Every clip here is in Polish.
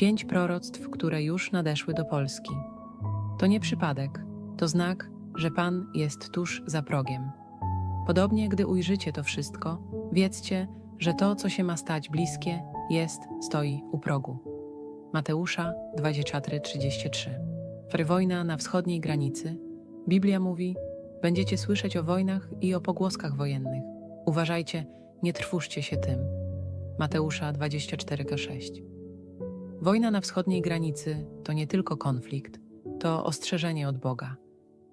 Pięć proroctw, które już nadeszły do Polski. To nie przypadek, to znak, że Pan jest tuż za progiem. Podobnie, gdy ujrzycie to wszystko, wiedzcie, że to, co się ma stać bliskie, jest, stoi u progu. Mateusza 23:33. Wojna na wschodniej granicy. Biblia mówi: Będziecie słyszeć o wojnach i o pogłoskach wojennych. Uważajcie, nie trwóżcie się tym. Mateusza 24:6. Wojna na wschodniej granicy to nie tylko konflikt, to ostrzeżenie od Boga.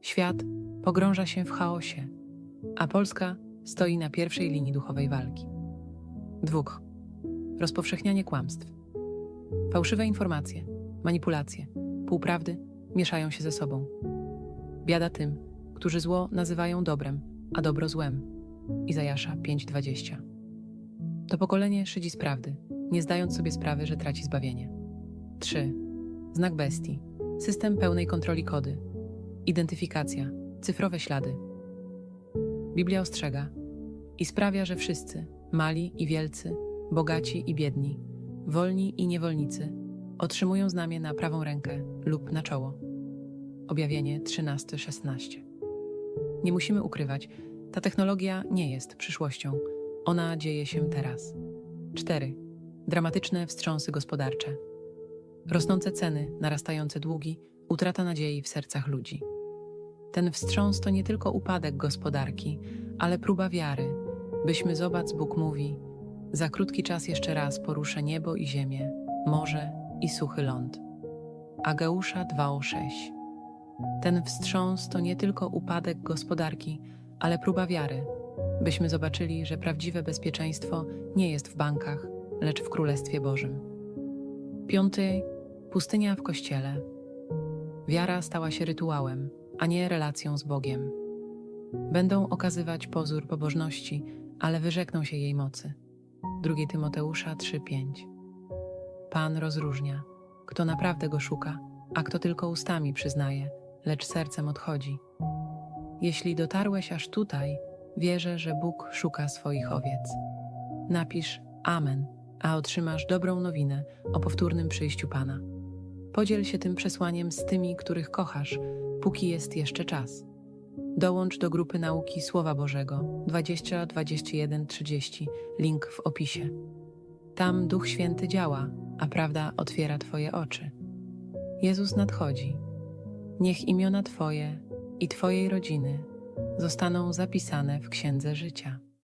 Świat pogrąża się w chaosie, a Polska stoi na pierwszej linii duchowej walki. Dwóch. Rozpowszechnianie kłamstw. Fałszywe informacje, manipulacje, półprawdy mieszają się ze sobą. Biada tym, którzy zło nazywają dobrem, a dobro złem. Izajasza 5:20. To pokolenie szydzi z prawdy, nie zdając sobie sprawy, że traci zbawienie. 3. Znak bestii. System pełnej kontroli kody. Identyfikacja. Cyfrowe ślady. Biblia ostrzega i sprawia, że wszyscy, mali i wielcy, bogaci i biedni, wolni i niewolnicy, otrzymują znamię na prawą rękę lub na czoło. Objawienie 13:16. Nie musimy ukrywać, ta technologia nie jest przyszłością. Ona dzieje się teraz. 4. Dramatyczne wstrząsy gospodarcze. Rosnące ceny, narastające długi, utrata nadziei w sercach ludzi. Ten wstrząs to nie tylko upadek gospodarki, ale próba wiary, byśmy zobacz, Bóg mówi: Za krótki czas jeszcze raz poruszę niebo i ziemię, morze i suchy ląd. Ageusza 2:6. Ten wstrząs to nie tylko upadek gospodarki, ale próba wiary, byśmy zobaczyli, że prawdziwe bezpieczeństwo nie jest w bankach, lecz w Królestwie Bożym. Piąty, pustynia w kościele. Wiara stała się rytuałem, a nie relacją z Bogiem. Będą okazywać pozór pobożności, ale wyrzekną się jej mocy. 2 Tymoteusza 3:5. Pan rozróżnia, kto naprawdę go szuka, a kto tylko ustami przyznaje, lecz sercem odchodzi. Jeśli dotarłeś aż tutaj, wierzę, że Bóg szuka swoich owiec. Napisz Amen, a otrzymasz dobrą nowinę o powtórnym przyjściu Pana. Podziel się tym przesłaniem z tymi, których kochasz, póki jest jeszcze czas. Dołącz do grupy nauki Słowa Bożego 20 21 30, link w opisie. Tam Duch Święty działa, a prawda otwiera Twoje oczy. Jezus nadchodzi. Niech imiona Twoje i Twojej rodziny zostaną zapisane w Księdze Życia.